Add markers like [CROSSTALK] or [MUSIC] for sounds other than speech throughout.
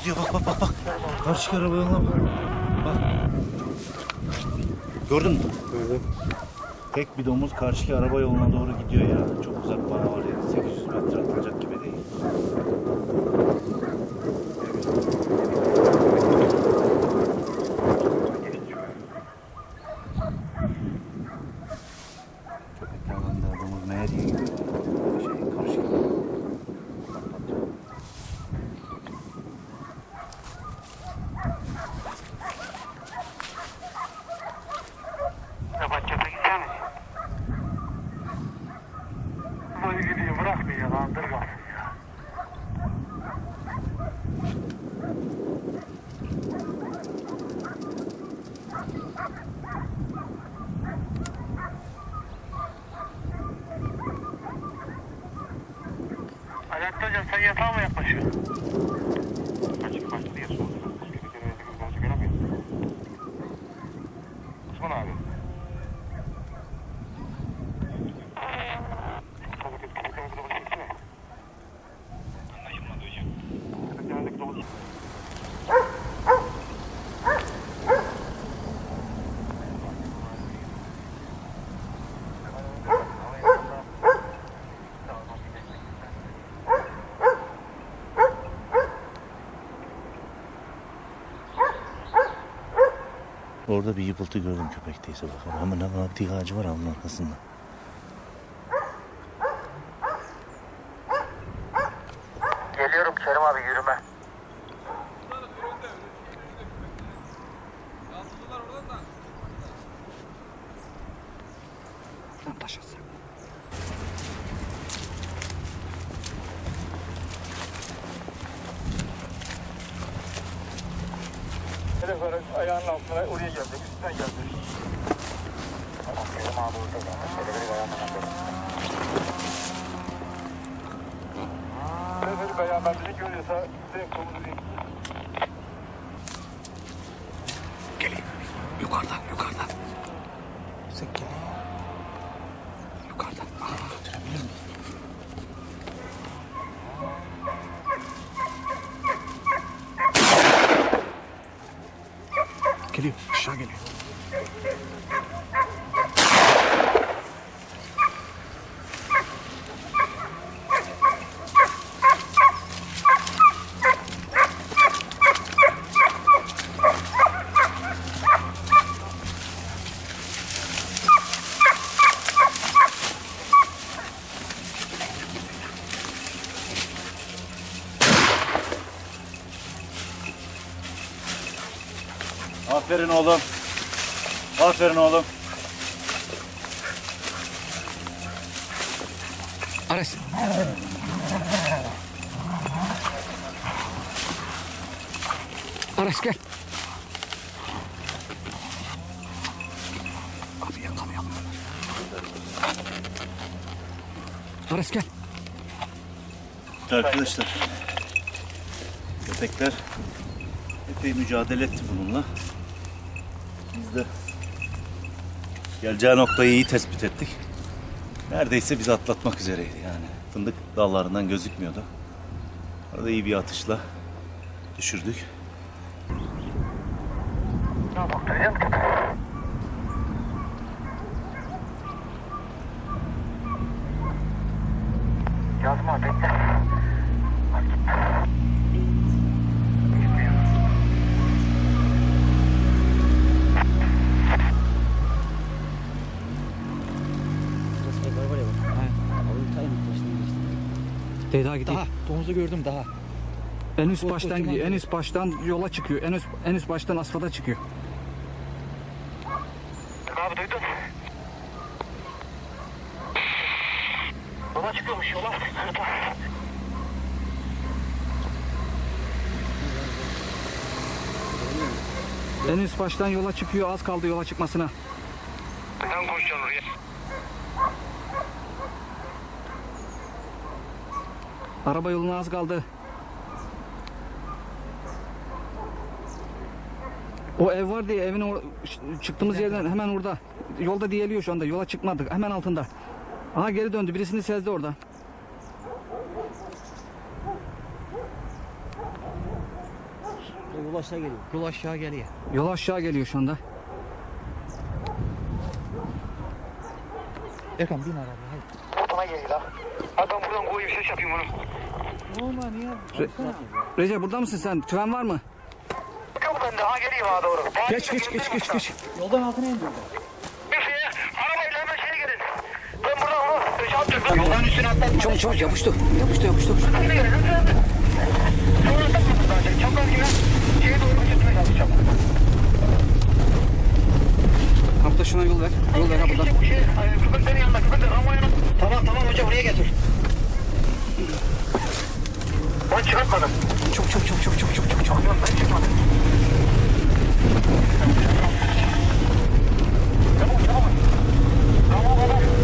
gidiyor bak bak bak bak. Karşı arabadan bak. Bak. Gördün mü? Gördüm. Tek bir domuz karşıki araba yoluna doğru gidiyor ya. Çok uzak bana. Alactogen sayıya sağ mı yaklaşıyor? Kaç kaç diye sordum. Orada bir yıpıltı gördüm köpekteyse bakalım. Hemen hemen dik ağacı var onun arkasında. Geliyorum Kerim abi yürüme. Telefonu ayağının altına oraya geldi. Üstten geldi. Tamam Kerim abi orada da. Altına. Telefonu ayağından biri görüyorsa direkt kolunu Geliyor, aşağı geliyor. Aferin oğlum. Aferin oğlum. Ares. Ares gel. Abi yakalayalım. Ares gel. Arkadaşlar. Köpekler epey mücadele etti bununla. Biz de geleceği noktayı iyi tespit ettik. Neredeyse bizi atlatmak üzereydi yani. Fındık dallarından gözükmüyordu. Orada iyi bir atışla düşürdük. Yazma bekle. Domuzu gördüm daha. En üst Koş, baştan gidiyor. En üst baştan yola çıkıyor. En üst en üst baştan asfalta çıkıyor. Abi duydun. Yola çıkıyormuş yola. En üst baştan yola çıkıyor. Az kaldı yola çıkmasına. Sen koşacaksın oraya. Araba yoluna az kaldı. O ev var diye evin or- çıktığımız yerden hemen orada. Yolda diyeliyor şu anda. Yola çıkmadık. Hemen altında. Aha geri döndü. Birisini sezdi orada. Yol aşağı geliyor. Yol aşağı geliyor. Yol aşağı geliyor şu anda. Erkan bin arabaya hadi. Bana geliyor la. Hadi ben buradan koyayım ses yapayım onu. Normal ya. Recep burada mısın sen? Tren var mı? Yok bende ha geleyim ha doğru. Geç geç geç geç geç. Yoldan altına indirdi. Bir şeye arabayla hemen şey gelin. Ben buradan onu şey yapacağım. Ben yoldan üstüne atladım. Çabuk çabuk yapıştır. Yapıştır yapıştır. Hadi gelin hadi. Sonra atladım zaten. Çapraz gibi şeye doğru götürmeye çalışacağım. Şuna yol ver. Yol ver ha buradan. Bu şey, köpeklerin yanında, köpekler ama yanında. Tamam tamam hoca buraya getir. Ben çıkartmadım. Çok çok çok çok çok çok çok çok. Ben çıkmadım. Tamam tamam. Tamam tamam.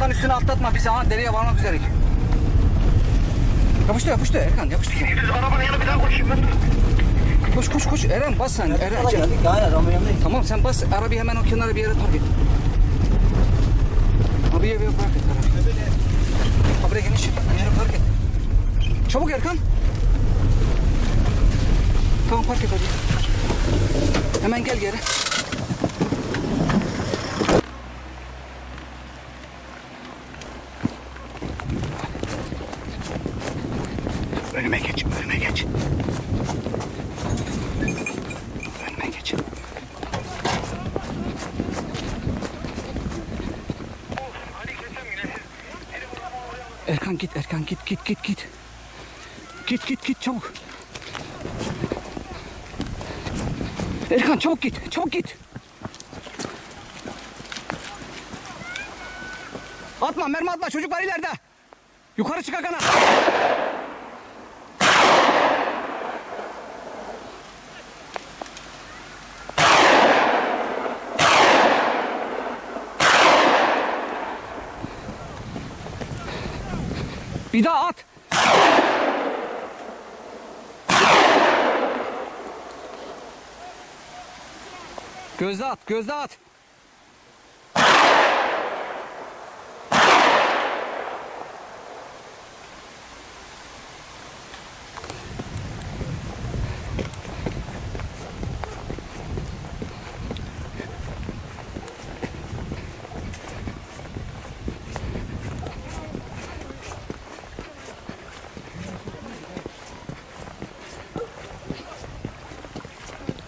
Sen yoldan üstüne atlatma bizi ha dereye varmak üzereyiz. Yapıştır yapıştır Erkan yapıştır. Biz arabanın yanına bir daha koşayım ben. Koş koş koş Eren bas sen. Eren, Hadi geldik. Aynen ama yanındayız. Tamam sen bas arabayı hemen o kenara bir yere park et. Abiye bir park et arabayı. Habire geniş bir yere park et. Çabuk Erkan. Tamam park et hadi. Hemen gel geri. Önüme geç, önüme geç. Önüme geç. Hadi kesem yine. Erkan git, Erkan git, git, git, git. Git, git, git çabuk. Erkan çabuk git, çabuk git. Atma, mermi atma, çocuk var ileride. Yukarı çık Hakan'a. Bir daha at. Gözde at, gözde at.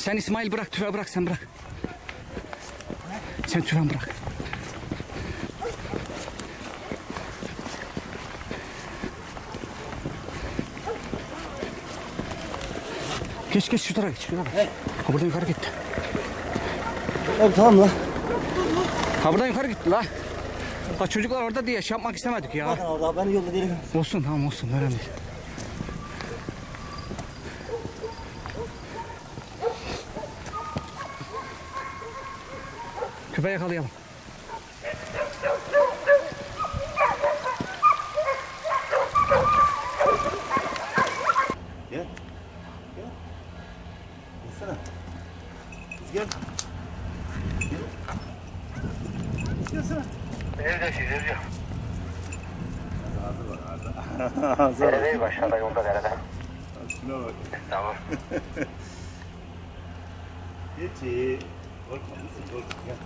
Sen İsmail bırak, tüfe bırak, sen bırak. Sen tüfen bırak. Geç geç şu tarafa geç. Tarafa. Ha buradan yukarı gitti. Abi tamam lan. Ha buradan yukarı gitti la. Bak çocuklar orada diye şey yapmak istemedik ya. Bakın orada ben yolda değilim. Olsun tamam olsun önemli değil. Köpeği yakalayalım. Gel. Gel. Gelsene. Kız gel. Kız gelsene. Neredesin Özcan? Ağzı var. [LAUGHS] Neredeyim aşağıda yolda nerede? Şuna bak. Tamam. [LAUGHS] Geç iyi. Korkma. Korkma. Gel.